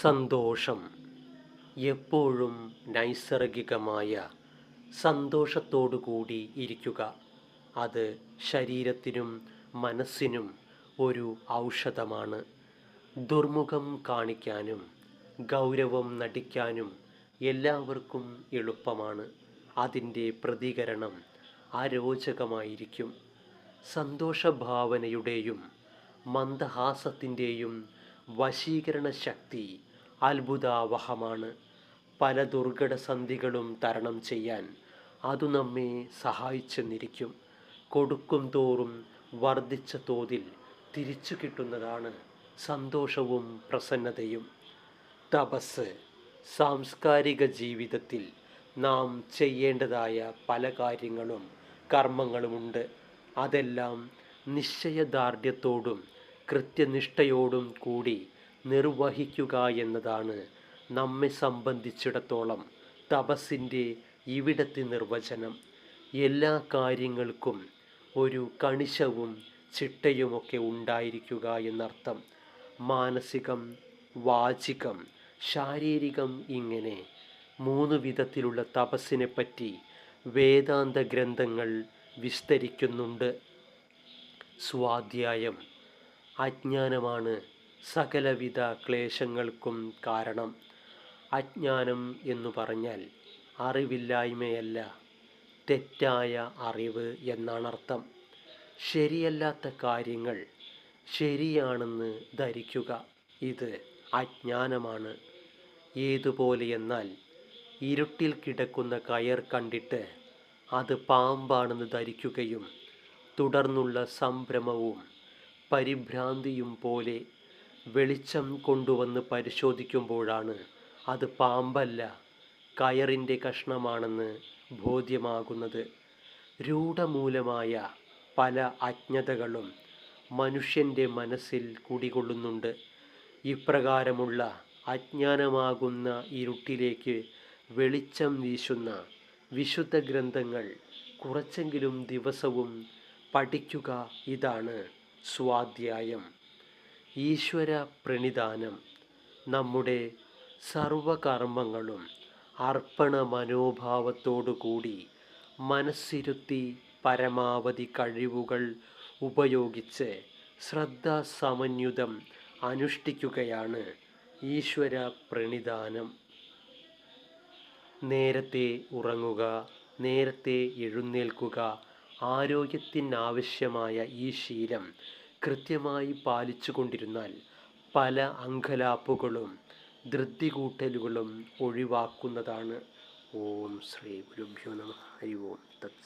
സന്തോഷം. എപ്പോഴും നൈസർഗികമായ സന്തോഷത്തോടു കൂടി ഇരിക്കുക. അത് ശരീരത്തിനും മനസ്സിനും ഒരു ഔഷധമാണ്. ദുർമുഖം കാണിക്കാനും ഗൗരവം നടിക്കാനും എല്ലാവർക്കും എളുപ്പമാണ്. അതിന്റെ പ്രതികരണം അരോചകമായിരിക്കും. സന്തോഷഭാവനയുടെയും മന്ദഹാസത്തിന്റെയും വശീകരണ ശക്തി അത്ഭുതാവഹമാണ്. പല ദുർഘട സന്ധികളും തരണം ചെയ്യാൻ അതു നമ്മെ സഹായിച്ചെന്നിരിക്കും. കൊടുക്കും തോറും വർദ്ധിച്ച തോതിൽ തിരിച്ചു കിട്ടുന്നതാണ് സന്തോഷവും പ്രസന്നതയും. തപസ് സാംസ്കാരിക ജീവിതത്തിൽ നാം ചെയ്യേണ്ടതായ പല കാര്യങ്ങളും കർമ്മങ്ങളുമുണ്ട്. അതെല്ലാം നിശ്ചയദാർഢ്യത്തോടും കൃത്യനിഷ്ഠയോടും കൂടി നിർവഹിക്കുക എന്നതാണ് നമ്മെ സംബന്ധിച്ചിടത്തോളം തപസ്സിന്റെ ഇവിടത്തെ നിർവചനം. എല്ലാ കാര്യങ്ങൾക്കും ഒരു കണിശവും ചിട്ടയുമൊക്കെ ഉണ്ടായിരിക്കുക എന്നർത്ഥം. മാനസികം വാചികം ശാരീരികം ഇങ്ങനെ മൂന്ന് വിധത്തിലുള്ള തപസ്സിനെ പറ്റി വേദാന്ത ഗ്രന്ഥങ്ങൾ വിസ്തരിക്കുന്നുണ്ട്. സ്വാധ്യായം അജ്ഞാനമാണ് സകലവിധ ക്ലേശങ്ങൾക്കും കാരണം. അജ്ഞാനം എന്നു പറഞ്ഞാൽ അറിവില്ലായ്മയല്ല തെറ്റായ അറിവ് എന്നാണ് അർത്ഥം ശരിയല്ലാത്ത കാര്യങ്ങൾ ശരിയാണെന്ന് ധരിക്കുക ഇത് അജ്ഞാനമാണ്. ഏതുപോലെ എന്നാൽ ഇരുട്ടിൽ കിടക്കുന്ന കയർ കണ്ടിട്ട് അത് പാമ്പാണെന്ന് ധരിക്കുകയും തുടർന്നുള്ള സംഭ്രമവും പരിഭ്രാന്തിയും പോലെ വെളിച്ചം കൊണ്ടുവന്ന് പരിശോധിക്കുമ്പോഴാണ് അത് പാമ്പല്ല കയറിന്റെ കഷ്ണമാണെന്ന് ബോധ്യമാകുന്നത്. രൂഢമൂലമായ പല അജ്ഞതകളും മനുഷ്യന്റെ മനസ്സിൽ കുടികൊള്ളുന്നുണ്ട്. ഇപ്രകാരമുള്ള അജ്ഞാനമാകുന്ന ഇരുട്ടിലേക്ക് വെളിച്ചം വീശുന്ന വിശുദ്ധ ഗ്രന്ഥങ്ങൾ കുറച്ചെങ്കിലും ദിവസവും പഠിക്കുക ഇതാണ് സ്വാധ്യായം. ഈശ്വര പ്രണിധാനം നമ്മുടെ സർവകർമ്മങ്ങളും അർപ്പണ മനോഭാവത്തോടുകൂടി മനസ്സിരുത്തി പരമാവധി കഴിവുകൾ ഉപയോഗിച്ച് ശ്രദ്ധാസമന്യുതം അനുഷ്ഠിക്കുകയാണ് ഈശ്വര പ്രണിധാനം നേരത്തെ ഉറങ്ങുക നേരത്തെ എഴുന്നേൽക്കുക ആരോഗ്യത്തിനാവശ്യമായ ഈ ശീലം കൃത്യമായി പാലിച്ചു കൊണ്ടിരുന്നാൽ പല അങ്കലാപ്പുകളും ധൃതി കൂട്ടലുകളും ഒഴിവാക്കുന്നതാണ്. ഓം ശ്രീ ഗുരുഭ്യോ നമ. ഹരി ഓം തത്സ